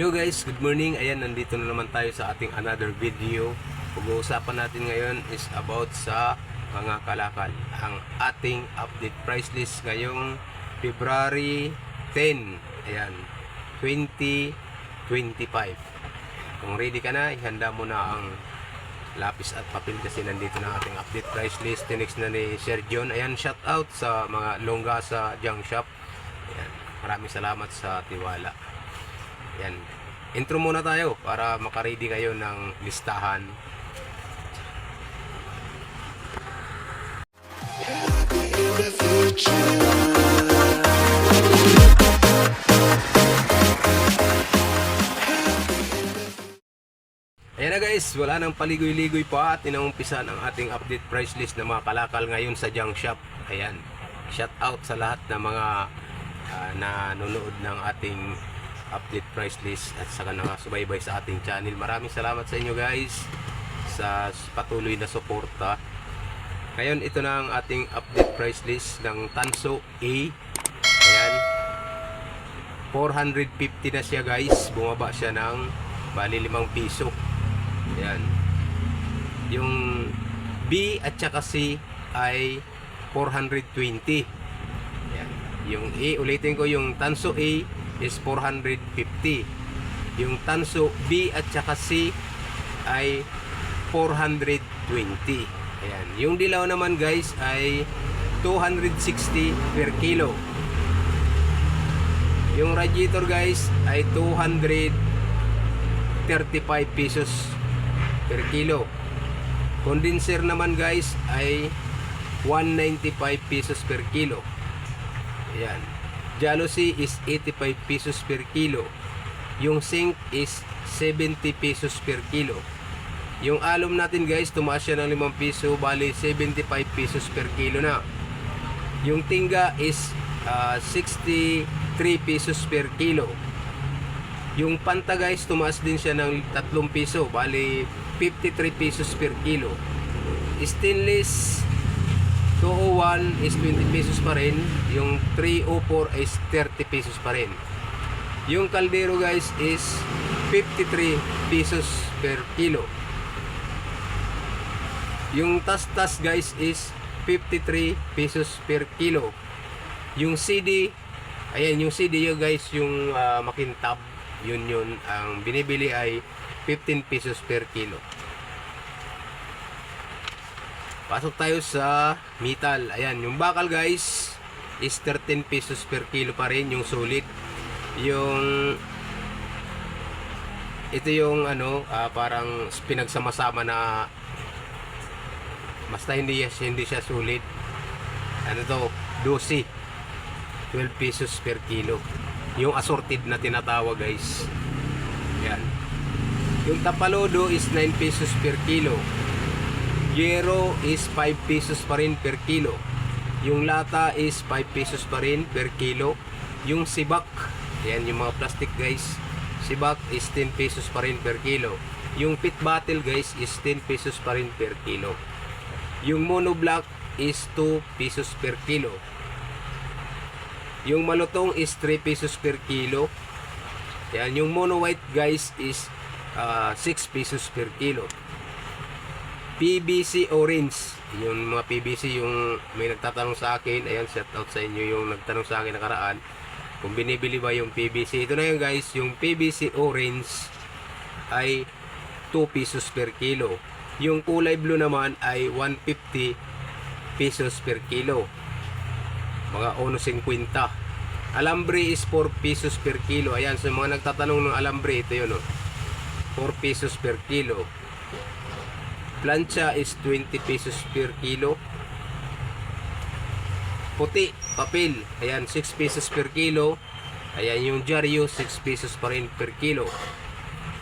Hello guys, good morning. Ayan, nandito na naman tayo sa ating another video. Pag-uusapan natin ngayon is about sa mga kalakal. Ang ating update price list ngayong February 10. Ayan, 2025. Kung ready ka na, ihanda mo na ang lapis at papel kasi nandito na ating update price list. Tinex na ni Sir John. Ayan, shout out sa mga longga sa junk shop. Ayan, maraming salamat sa tiwala. Yan. Intro muna tayo para makaready kayo ng listahan. Ayan na guys, wala nang paligoy-ligoy pa at inaumpisa ang ating update price list ng mga kalakal ngayon sa junk shop. Ayan, shout out sa lahat ng mga ah, nanonood ng ating update price list at saka nakasubaybay sa ating channel. Maraming salamat sa inyo guys sa patuloy na suporta. Ngayon, ito na ang ating update price list ng Tanso A. Ayan, 450 na siya guys. Bumaba siya ng bali 5 piso. Ayan. Yung B at saka C ay 420. Ayan. Yung A, ulitin ko, yung Tanso A is 450. Yung Tanso B at saka C ay 420. Ayan. Yung dilaw naman guys ay 260 per kilo. Yung radiator guys ay 235 pesos per kilo. Condenser naman guys ay 195 pesos per kilo. Ayan. Jealousy is 85 pesos per kilo. Yung zinc is 70 pesos per kilo. Yung alum natin guys, tumaas siya ng 5 piso, bali 75 pesos per kilo na. Yung tingga is ah, 63 pesos per kilo. Yung panta guys, tumaas din siya ng 3 piso, bali 53 pesos per kilo. Stainless 201 is 20 pesos pa rin. Yung 304 is 30 pesos pa rin. Yung kaldero guys is 53 pesos per kilo. Yung tas-tas guys is 53 pesos per kilo. Yung CD, ayan yung CD yun guys, yung ah, makintab, yun yun, ang binibili ay 15 pesos per kilo. Pasok tayo sa metal. Ayan, yung bakal guys is 13 pesos per kilo pa rin yung solid. Yung ito yung ano, ah, parang pinagsama-sama na basta hindi hindi siya solid. Ano to? 12. 12 pesos per kilo. Yung assorted na tinatawag guys. Yan. Yung tapalodo is 9 pesos per kilo. Yero is 5 pesos pa rin per kilo. Yung lata is 5 pesos pa rin per kilo. Yung sibak, yan yung mga plastic guys. Sibak is 10 pesos pa rin per kilo. Yung pit bottle guys is 10 pesos pa rin per kilo. Yung mono block is 2 pesos per kilo. Yung malutong is 3 pesos per kilo. Yan, yung mono white guys is ah, 6 pesos per kilo. PBC orange. Yung mga PBC, yung may nagtatanong sa akin, ayan, shout out sa inyo yung nagtanong sa akin nakaraan. Kung binibili ba yung PBC. Ito na yun guys, yung PBC orange ay 2 pesos per kilo. Yung kulay blue naman ay 150 pesos per kilo. Mga 1.50. Alambre is 4 pesos per kilo. Ayan, sa mga nagtatanong ng alambre, ito yun, oh. 4 pesos per kilo. Plancha is 20 pesos per kilo. Puti, papel. Ayan, 6 pesos per kilo. Ayan, yung jaryo, 6 pesos pa rin per kilo.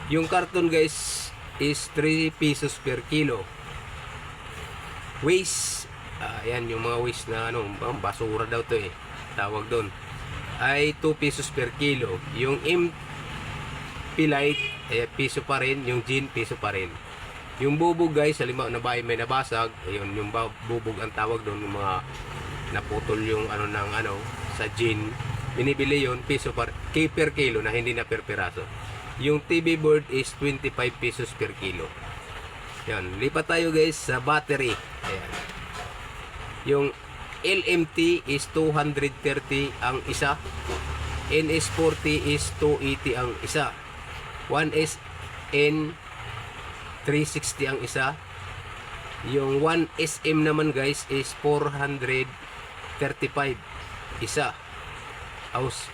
Yung karton guys is 3 pesos per kilo. Waste. ah, ayan, yung mga waste na ano, basura daw to eh. Tawag doon. Ay 2 pesos per kilo. Yung M Pilite, eh, piso pa rin. Yung gin, piso pa rin. Yung bubog guys, halimbawa na bahay may nabasag, ayun, yung bubog ang tawag doon, yung mga naputol yung ano ng ano sa gin, binibili yon piso par, kay per kilo na hindi na per piraso. Yung TV board is 25 pesos per kilo. Yan. Lipat tayo guys sa battery. Ayan. Yung LMT is 230 ang isa. NS40 is 280 ang isa. 1SN 360 ang isa. Yung 1SM naman guys is 435 isa. Aus.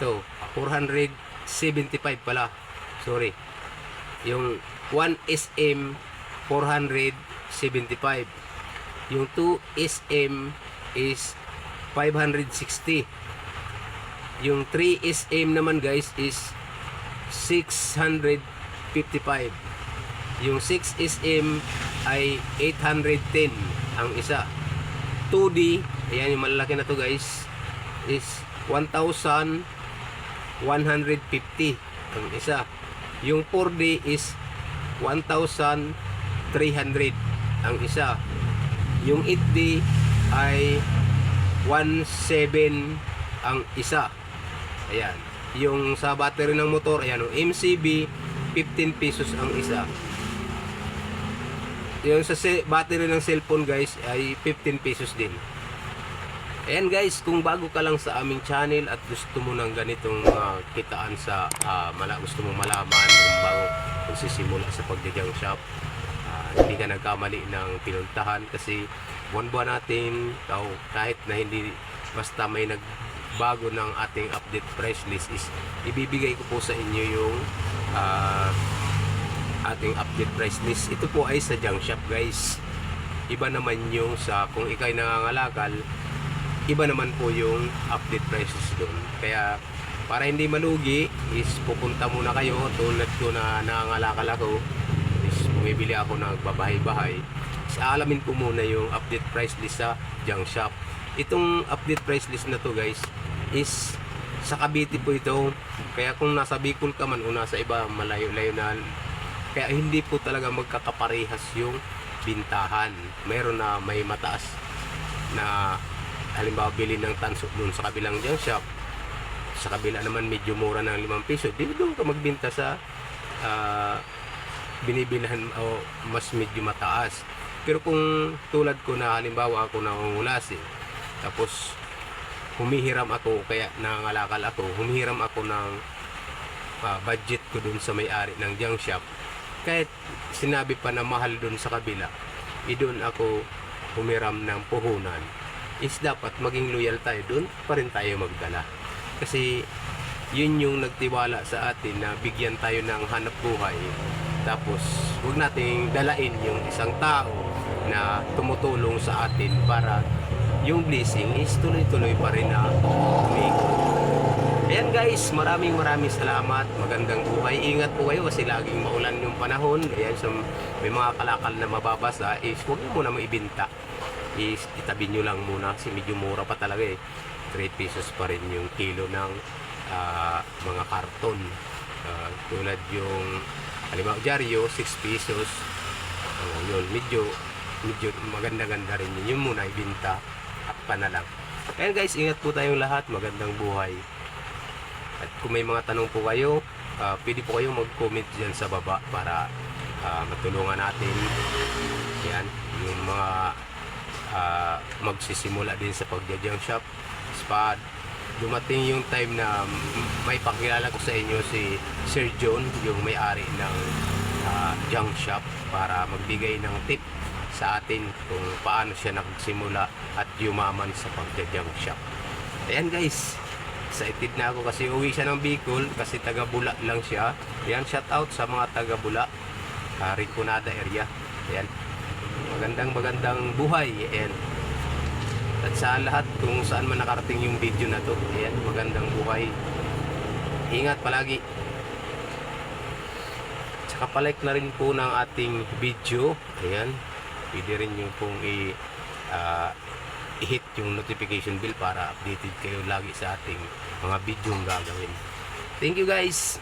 To 475 pala. Sorry. Yung 1SM 475. Yung 2SM is 560. Yung 3SM naman guys is 655. Yung 6SM ay 810 ang isa. 2D, ayan yung malalaki na to guys, is 1,150 ang isa. Yung 4D is 1,300 ang isa. Yung 8D ay 1,700 ang isa. Ayan. Yung sa battery ng motor, ayan, yung MCB, 15 pesos ang isa. Yung sa battery ng cellphone guys ay 15 pesos din. Ayan guys, kung bago ka lang sa aming channel at gusto mo ng ganitong mga kitaan sa ah, mala, gusto mo malaman kung bago kung sisimula sa pagdijang shop, ah, hindi ka nagkamali ng pinuntahan kasi buwan-buwan natin tao, kahit na hindi basta may nagbago ng ating update price list is ibibigay ko po sa inyo yung ah, ating update price list. Ito po ay sa junk shop guys. Iba naman yung sa kung ikay nangangalakal, iba naman po yung update prices doon. Kaya para hindi malugi is pupunta muna kayo tulad ko na nangangalakal ako is bumibili ako ng babahay-bahay is aalamin ko muna yung update price list sa junk shop itong update price list na to guys is sa Cavite po ito kaya kung nasa Bicol ka man o nasa iba malayo-layo na kaya hindi po talaga magkakaparehas yung bintahan. Meron na may mataas na halimbawa bili ng tanso doon sa kabilang junk shop. Sa kabila naman medyo mura ng 5 piso. Di doon ka magbenta sa ah, binibilhan o mas medyo mataas. Pero kung tulad ko na halimbawa ako nangungulasin tapos humihiram ako kaya nangangalakal ako humihiram ako ng ah, budget ko dun sa may-ari ng junk shop kahit sinabi pa na mahal dun sa kabila i doon ako humiram ng puhunan is dapat maging loyal tayo dun pa rin tayo magdala kasi yun yung nagtiwala sa atin na bigyan tayo ng hanap buhay tapos huwag nating dalain yung isang tao na tumutulong sa atin para yung blessing is tuloy-tuloy pa rin na umikot. Ayan guys, maraming maraming salamat. Magandang buhay. Ingat po kayo kasi laging maulan yung panahon. Ayan, so may mga kalakal na mababasa is huwag mo muna maibinta. Is itabi nyo lang muna kasi medyo mura pa talaga eh. 3 pesos pa rin yung kilo ng ah, mga karton. Ah, tulad yung halimbawa dyaryo, 6 pesos. Oh, yun, medyo medyo maganda-ganda rin yun. Yun muna ibinta at pa na. Ayan guys, ingat po tayong lahat. Magandang buhay. At kung may mga tanong po kayo, ah, pwede po kayong mag-comment dyan sa baba para ah, matulungan natin. Yan, yung mga ah, magsisimula din sa pagja-junk shop, spad. Dumating yung time na may pakilala ko sa inyo si Sir John, yung may-ari ng ah, junk shop para magbigay ng tip sa atin kung paano siya nagsimula at yumaman sa pagja-junk shop. Ayan guys, excited na ako kasi uwi siya ng Bicol kasi taga Bula lang siya. Ayan, shout out sa mga taga Bula, uh, Rinconada area. Ayan, magandang magandang buhay. Ayan. At sa lahat kung saan man nakarating yung video na to, ayan, magandang buhay. Ingat palagi. Tsaka palike na rin po ng ating video. Ayan, pwede rin yung pong i- ah, i-hit yung notification bell para updated kayo lagi sa ating mga video gagawin. Thank you guys!